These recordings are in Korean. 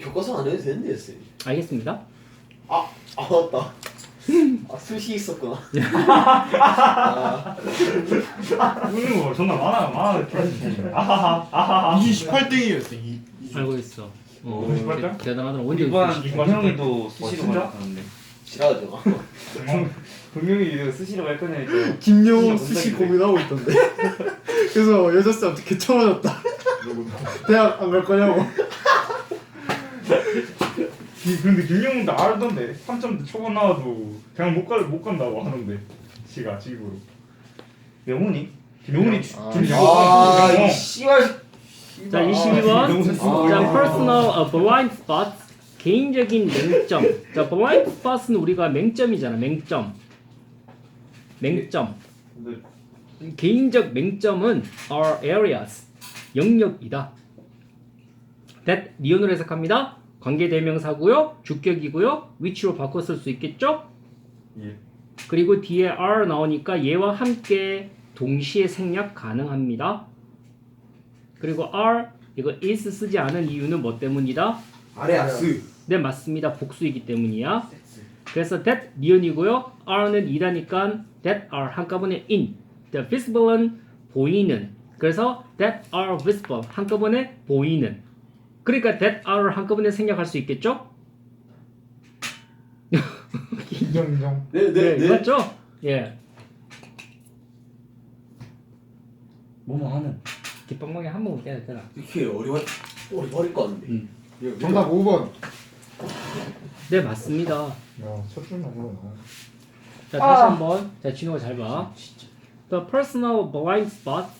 교과서 안 해도 되는데 쌤. 알겠습니다. 아, 아 맞다. 아 수시 있었구나. 아, 웃는 거 존나 많아 많아 아하하 아하하 28등이었어. 이, 이. 알고 있어. 어, 오십 팔 대- 대단하다. 언제 이번 있어? 동영이도 수시로 진짜? 갈거는데 싫어하죠. 이거 수시로 갈 김용훈 진짜 수시 못하겠네. 고민하고 있던데. 그래서 여자쌤한테 개쳐맞았다. 대학 안 갈 거냐고. 기- 근데 김영훈도 알던데 3점 초반 나와도 그냥 못, 갈, 못 간다고 하는데 지가 직으로 명훈이? 김영훈이 아, 김영훈 아, 어. 이 씨발. 자, 22번. 아, 자, personal uh, blind spots. 개인적인 맹점. 자, blind spots는 우리가 맹점이잖아. 맹점. 맹점. 개인적 맹점은 are areas. 영역이다. that 니온으로 해석합니다. 관계 대명사고요. 주격이고요. 바꿔 쓸 수 있겠죠? 예. 그리고 뒤에 are 나오니까 얘와 함께 동시에 생략 가능합니다. 그리고 are 이거 is 쓰지 않은 이유는 뭐 때문이다? 아레아스. 네 맞습니다. 복수이기 때문이야. 그래서 that 니은이고요. are는 이라니까 that are 한꺼번에 in. the visible은 보이는. 그래서 that are visible 한꺼번에 보이는. 그러니까 that are를 한꺼번에 생략할 수 있겠죠? 인정 인정. 네, 네, 네. 맞죠? 예. 뭐뭐 하는 뒷방망이 한번 깨야 되잖아. 이렇게 어려워 어려울 것 같은데. 음. 정답 5번. 네 맞습니다. 야, 첫 줄만 해봐. 자 다시 한번 자 진호가 잘 봐. The personal blind spots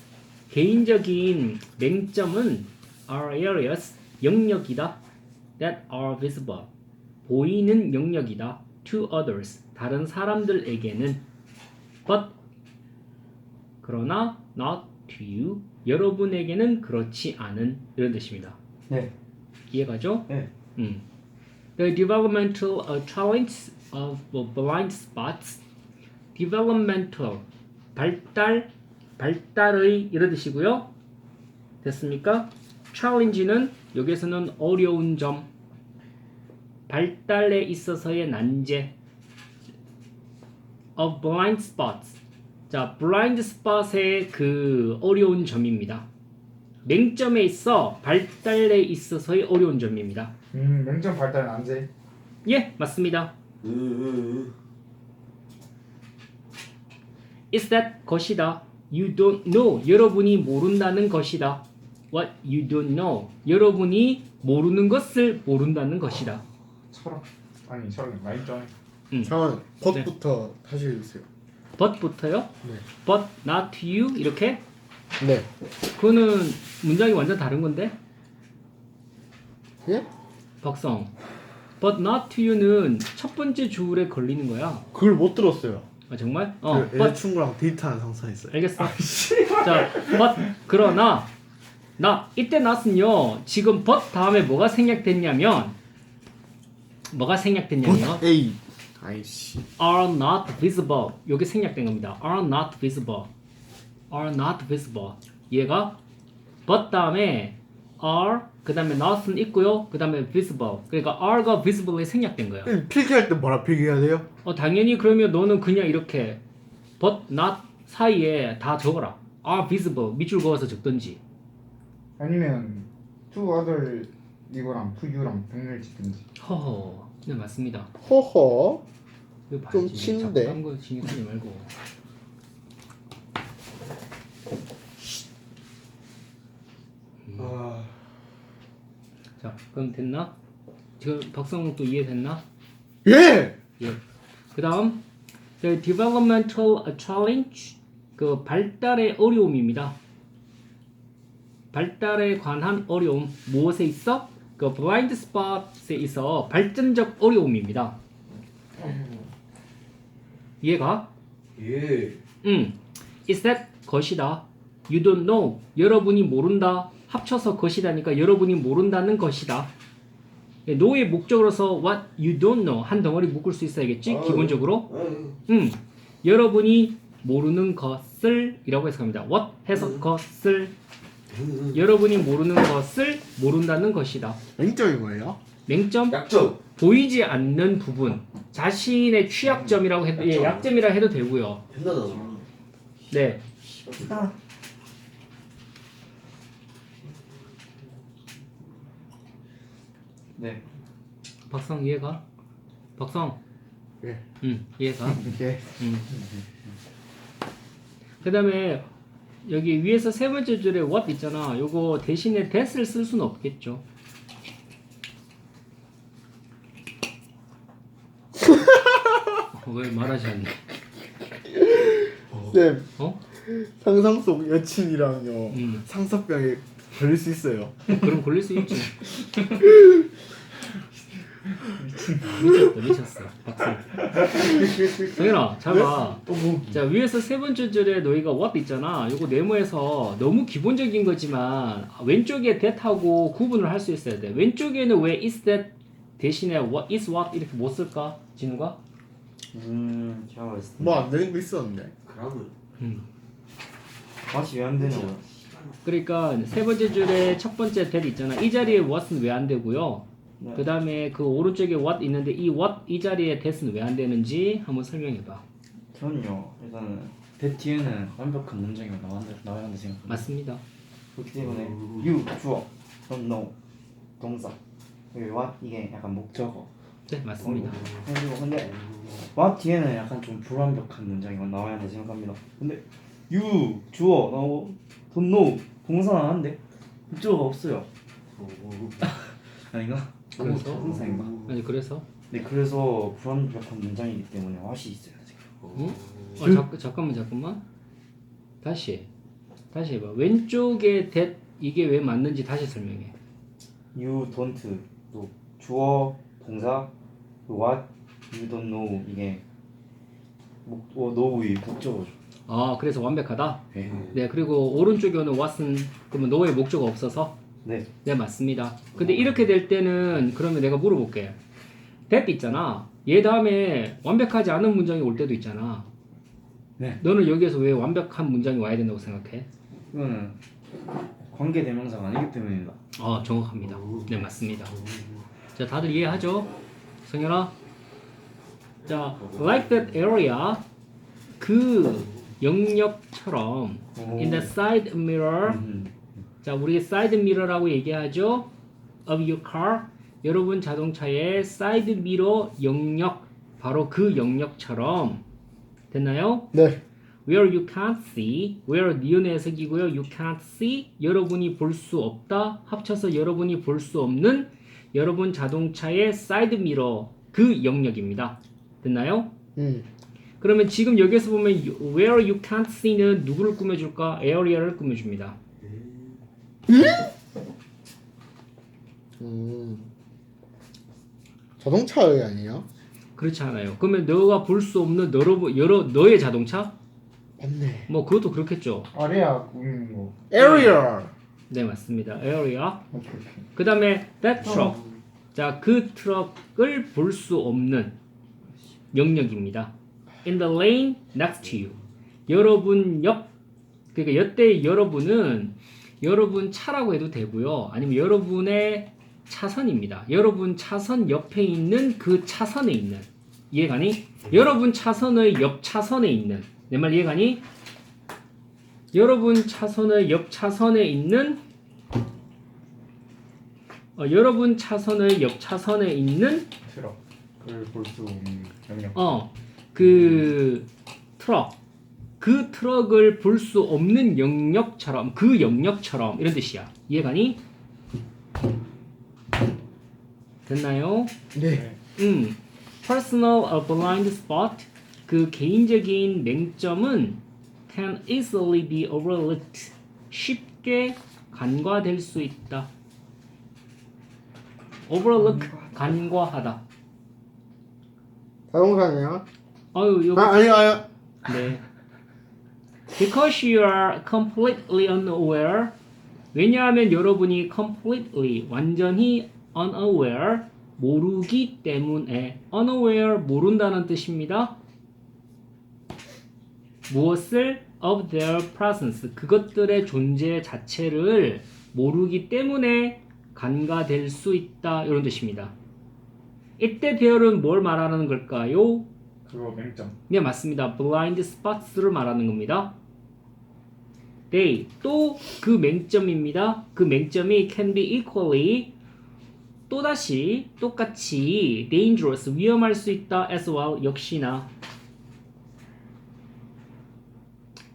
개인적인 맹점은 are areas 영역이다 that are visible 보이는 영역이다 to others 다른 사람들에게는 but 그러나 not to you 여러분에게는 그렇지 않은 이런 뜻입니다. 네. 이해가죠? 네. 음. The developmental uh, challenge of blind spots. developmental 발달 발달의 이런 뜻이고요. 됐습니까? challenge는 여기서는 어려운 점 발달에 있어서의 난제 of blind spots. 자, blind spot의 그 어려운 점입니다. 맹점에 있어 발달에 있어서의 어려운 점입니다. 음, 맹점 발달 안제. 예, 맞습니다. Is that 것이다. You don't know. 여러분이 모른다는 것이다. What you don't know. 여러분이 모르는 것을 모른다는 것이다. 철학. 아니 저런 많이 좀 잠깐 벗부터 다시 해주세요. But부터요? 네. But not to you 이렇게. 네. 그거는 문장이 완전 다른 건데. 예? 박성. But not to you는 첫 번째 줄에 걸리는 거야. 그걸 못 들었어요. 아 정말? 어. 그 But 여자친구랑 데이트하는 상상했어요. 알겠어. 자, but 그러나 나 이때 not은요. 지금 but 다음에 뭐가 생략됐냐면 뭐가 생략됐냐면 A. 아이씨. are not visible. 요게 생략된 겁니다. are not visible. are not visible. 얘가 but 다음에 are 그 다음에 not은 있고요. 그 다음에 visible. 그러니까 are가 visible에 생략된 거예요. 필기할 때 뭐라 필기해야 돼요? 어 당연히 그러면 너는 그냥 이렇게 but not 사이에 다 적어라. are visible 밑줄 그어서 적든지. 아니면 to other 이거랑 you랑 병렬 짓든지. 허허. 네 맞습니다. 허허. 이거 좀 봐야지. 치는데. 자꾸 딴거 신경 쓰지 말고. 아, 자 그럼 됐나? 지금 박성욱 도 이해됐나? 예. 예. 그다음 the developmental challenge 그 발달의 어려움입니다. 발달에 관한 어려움 무엇에 있어? 그 blind spot에 있어 발전적 어려움입니다. 이해가? 예. 음. is that 것이다. you don't know 여러분이 모른다. 합쳐서 것이다니까 여러분이 모른다는 것이다. 예, know의 목적으로서 what you don't know 한 덩어리 묶을 수 있어야겠지 어. 기본적으로. 아유, 음, 여러분이 모르는 것을 이라고 해석합니다. what 해서 것을 여러분이 모르는 것을 모른다는 것이다. 맹점이 뭐예요? 맹점 약점. 보이지 않는 부분 자신의 취약점이라고 해도 예, 약점이라 해도 되고요. 된다잖아. 네. 네. 박성 이해가? 박성. 예. 응 이해가. 예. 응. 그다음에 여기 위에서 세 번째 줄에 what 있잖아. 요거 대신에 that을 쓸 수는 없겠죠. 어, 왜 말하지 않니? 쌤 어? 상상 속 여친이랑요 음. 상사병에 걸릴 수 있어요. 그럼 걸릴 수 있지. 미쳤다 미쳤어. 박수. 성현아 잘 봐. 자 위에서 세 번째 줄에 너희가 what 있잖아. 요거 네모에서 너무 기본적인 거지만 왼쪽에 that하고 구분을 할 수 있어야 돼. 왼쪽에는 왜 is that 대신에 what is what 이렇게 못 쓸까? 진우가? 음, 제가 봤을 때 뭐안 되는 거 있었는데. 그러면 음. 맛이 왜 안 되는 거야? 그러니까 세 번째 줄에 첫 번째 that 있잖아. 이 자리에 what은 왜 안 되고요. 네. 그 다음에 그 오른쪽에 what 있는데 이 what 이 자리에 that은 왜 안 되는지 한번 설명해봐. 저는요, 일단은 대 뒤에는 완벽한 문장이 나와야 나와야 한다 생각합니다. 맞습니다. 그렇기 때문에 you 주어, don't know 동사, 여기 what 이게 약간 목적어. 네 맞습니다. 그리고 근데 what 뒤에는 약간 좀 불완벽한 문장이 나와야 한다 생각합니다. 근데 you 주어 나오고 don't know 동사 나왔는데 목적어가 없어요. 아닌가? 그래서? 동사인가? 아니 그래서 네 그래서 불완벽한 문장이기 때문에 what이 있어야 돼. 응? 어, 잠, 잠깐만 잠깐만 다시 다시 해봐 왼쪽에 that 이게 왜 맞는지 다시 설명해. you don't 또 주어 동사 또 what you don't know 이게 목 어, know의 목적어죠. 아 그래서 완벽하다. 네. 네 그리고 오른쪽에 오는 what은 그러면 너의 목적어 없어서 네. 네 맞습니다. 근데 이렇게 될 때는 그러면 내가 물어볼게. that 있잖아. 얘 다음에 완벽하지 않은 문장이 올 때도 있잖아. 네. 너는 여기에서 왜 완벽한 문장이 와야 된다고 생각해? 이거는 관계 대명사가 아니기 때문입니다. 어 정확합니다. 네 맞습니다. 자 다들 이해하죠? 성현아. 자 like that area 그 영역처럼 in the side mirror 음. 자 우리 side mirror라고 얘기하죠 of your car 여러분 자동차의 side mirror 영역 바로 그 영역처럼 됐나요? 네. where you can't see, where 니은 해석이고요. you can't see, 여러분이 볼 수 없다. 합쳐서 여러분이 볼 수 없는 여러분 자동차의 side mirror 그 영역입니다. 됐나요? 음. 그러면 지금 여기서 보면 where you can't see는 누구를 꾸며줄까? area를 꾸며줍니다. 음. 자동차의 아니에요? 그렇지 않아요. 그러면 너가 볼 수 없는 여러, 여러 너의 자동차? 맞네. 뭐 그것도 그렇겠죠. 아래야 꾸미는 거. area. 네 맞습니다. area. 오케이 오케이. 그 다음에 that truck. 자, 그 트럭을 볼 수 없는 영역입니다. In the lane next to you. 여러분 옆, 그러니까 여때 여러분은 여러분 차라고 해도 되고요. 아니면 여러분의 차선입니다. 여러분 차선 옆에 있는 그 차선에 있는 이해가니? 여러분 차선의 옆 차선에 있는 내 말 이해가니? 여러분 차선의 옆 차선에 있는 어, 여러분 차선의 옆 차선에 있는 트럭을 볼 수 없는 영역. 어 그 트럭 그 트럭을 볼 수 없는 영역처럼 그 영역처럼 이런 뜻이야 이해가니? 됐나요? 네. 음 personal or blind spot 그 개인적인 맹점은 can easily be overlooked 쉽게 간과될 수 있다 overlook 간과하다 자동차네요. 아유 요거 아 아니 아니. 네. Because you are completely unaware. 왜냐하면 여러분이 completely 완전히 unaware 모르기 때문에 unaware 모른다는 뜻입니다. 무엇을 of their presence 그것들의 존재 자체를 모르기 때문에 간과될 수 있다 이런 뜻입니다. 이때 there은 뭘 말하는 걸까요? 그거 맹점. 네 맞습니다. blind spots를 말하는 겁니다. They 또 그 맹점입니다. 그 맹점이 can be equally 또다시 똑같이 dangerous 위험할 수 있다 as well 역시나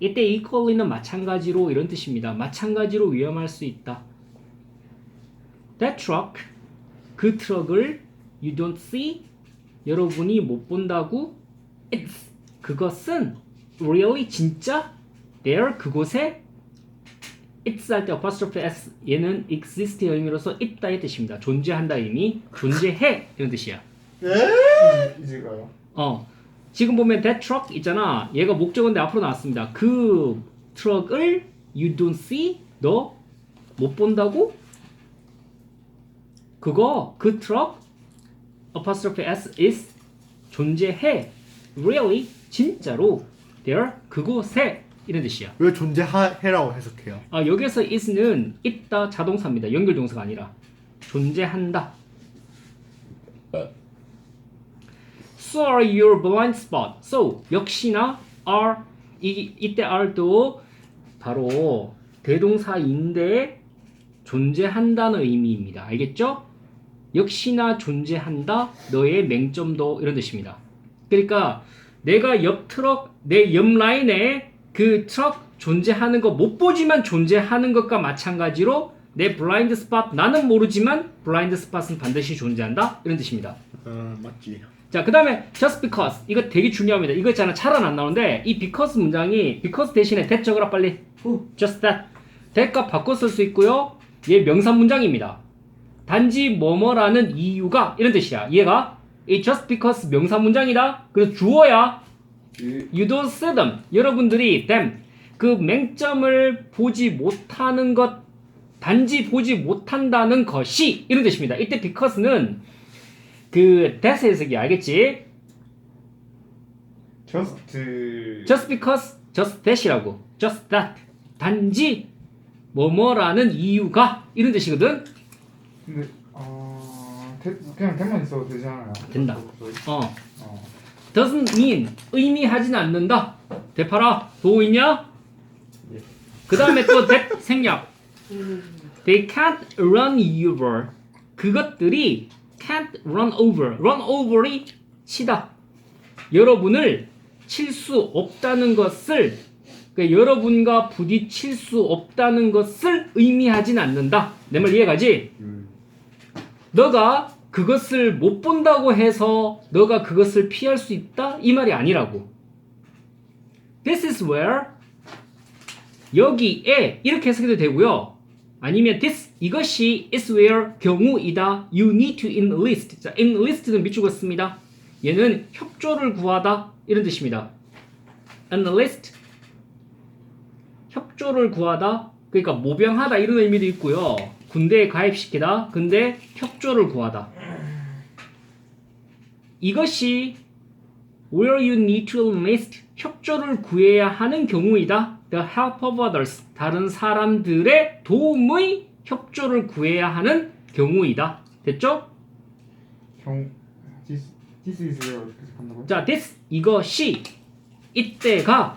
이때 equally는 마찬가지로 이런 뜻입니다. 마찬가지로 위험할 수 있다. That truck 그 트럭을 you don't see 여러분이 못 본다고 It's 그것은 really 진짜 there 그곳에 it's 할 때 apostrophe s 얘는 exist의 의미로서 있다의 뜻입니다. 존재한다 의미 존재해 이런 뜻이야. 이제가요. 어 지금 보면 that truck 있잖아. 얘가 목적어인데 앞으로 나왔습니다. 그 트럭을 you don't see 너 못 본다고? 그거 그 트럭 apostrophe s is 존재해 really 진짜로 there 그곳에 이런 뜻이야. 왜 존재해라고 해석해요? 아 여기서 is는 있다 자동사입니다. 연결 동사가 아니라 존재한다. So are your blind spot. So 역시나 are 이 이때 are도 바로 대동사인데 존재한다는 의미입니다. 알겠죠? 역시나 존재한다. 너의 맹점도 이런 뜻입니다. 그러니까 내가 옆 트럭 내 옆 라인에 그 트럭 존재하는 거 못 보지만 존재하는 것과 마찬가지로 내 블라인드 스팟 나는 모르지만 블라인드 스팟은 반드시 존재한다 이런 뜻입니다. 어 맞지. 자, 그 다음에 just because 이거 되게 중요합니다. 이거 있잖아 잘은 안 나오는데 이 because 문장이 because 대신에 that 적으라 빨리 just that that과 바꿔 쓸 수 있고요. 얘 명사 문장입니다. 단지 뭐뭐라는 이유가 이런 뜻이야. 얘가 이 just because 명사 문장이다. 그래서 주어야 예. You don't see them. 여러분들이 them 그 맹점을 보지 못하는 것 단지 보지 못한다는 것이 이런 뜻입니다. 이때 because는 그 that 해석이 알겠지? just just because just that이라고 just that 단지 뭐뭐라는 이유가 이런 뜻이거든. 근데 어 대, 그냥 대만 있어도 되지 않아요? 된다. 어 어. Doesn't mean 의미하진 않는다. 대파라 보고 있냐? 그 다음에 또 that 생략. They can't run over. 그것들이 can't run over. run over이 치다. 여러분을 칠 수 없다는 것을 그러니까 여러분과 부딪힐 수 없다는 것을 의미하진 않는다. 내 말 이해가지? 너가 그것을 못 본다고 해서 너가 그것을 피할 수 있다? 이 말이 아니라고. This is where 여기에 이렇게 해석해도 되고요. 아니면 this 이것이 is where 경우이다. You need to enlist. 자, enlist는 밑줄고 씁니다. 얘는 협조를 구하다 이런 뜻입니다. enlist 협조를 구하다. 그러니까 모병하다 이런 의미도 있고요. 군대에 가입시키다. 근데 협조를 구하다. 이것이 where you need to enlist 협조를 구해야 하는 경우이다. The help of others 다른 사람들의 도움의 협조를 구해야 하는 경우이다. 됐죠? 경 this this is where 이렇게 간다고요? 자, this 이것이 이때가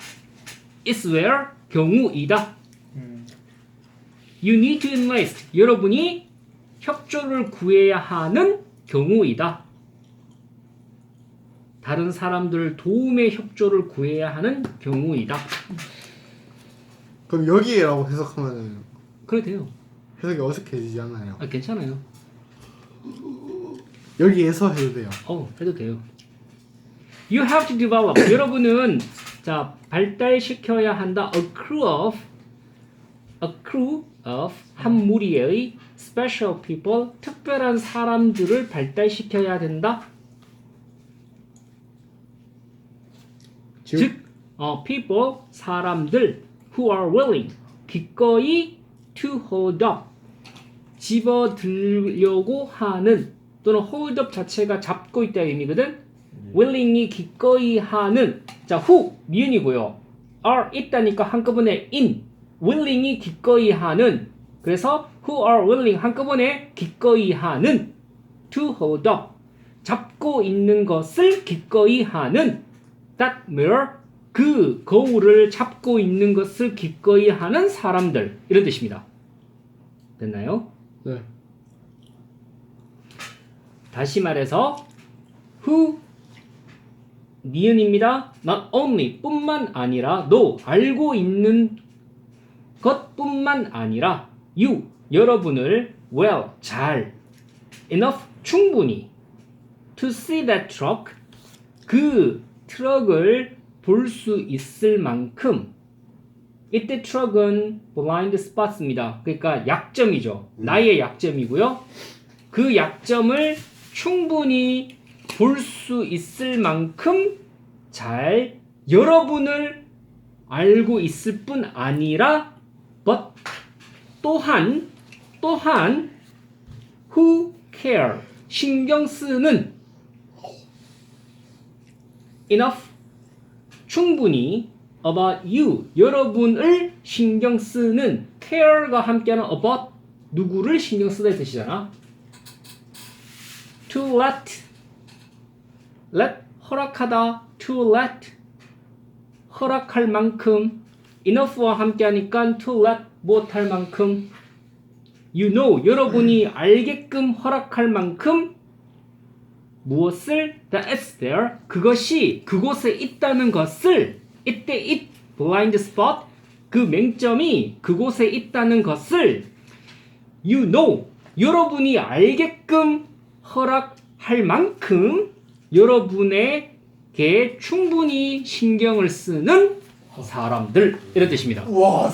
is where 경우이다. 음. You need to enlist 여러분이 협조를 구해야 하는 경우이다. 다른 사람들 도움의 협조를 구해야 하는 경우이다. 그럼 여기라고 해석하면 그래 돼요. 해석이 어색해지지 않아요? 아, 괜찮아요. 여기에서 해도 돼요. 어, 해도 돼요. You have to develop. 여러분은 자 발달시켜야 한다. A crew of a crew of 한 무리의 special people 특별한 사람들을 발달시켜야 된다. 즉, 즉, 어, people 사람들 who are willing 기꺼이 to hold up 집어들려고 하는 또는 hold up 자체가 잡고 있다 의미거든. willing이 기꺼이 하는 자 who 미은이고요. are 있다니까 한꺼번에 in willing이 기꺼이 하는 그래서 who are willing 한꺼번에 기꺼이 하는 to hold up 잡고 있는 것을 기꺼이 하는 that mirror 그 거울을 잡고 있는 것을 기꺼이 하는 사람들 이런 뜻입니다. 됐나요? 네. 다시 말해서 who 니은입니다. not only 뿐만 아니라 no 알고 있는 것뿐만 아니라 you 여러분을 well 잘 enough 충분히 to see that truck 그 트럭을 볼 수 있을 만큼 이때 트럭은 blind spot입니다. 그러니까 약점이죠. 나의 약점이고요. 그 약점을 충분히 볼 수 있을 만큼 잘 여러분을 알고 있을 뿐 아니라 but 또한 또한 who care 신경 쓰는 enough? 충분히. about you. 여러분을 신경 쓰는 care가 함께하는 about 누구를 신경 쓰다 이 뜻이잖아. to let. let 허락하다. to let 허락할 만큼. enough와 함께하니까 to let 못할 만큼. you know. 여러분이 알게끔 허락할 만큼 무엇을? That is there. 그것이 그곳에 있다는 것을. 이때 it blind spot. 그 맹점이 그곳에 있다는 것을. You know. 여러분이 알게끔 허락할 만큼 여러분에게 충분히 신경을 쓰는 사람들. 이런 뜻입니다. 와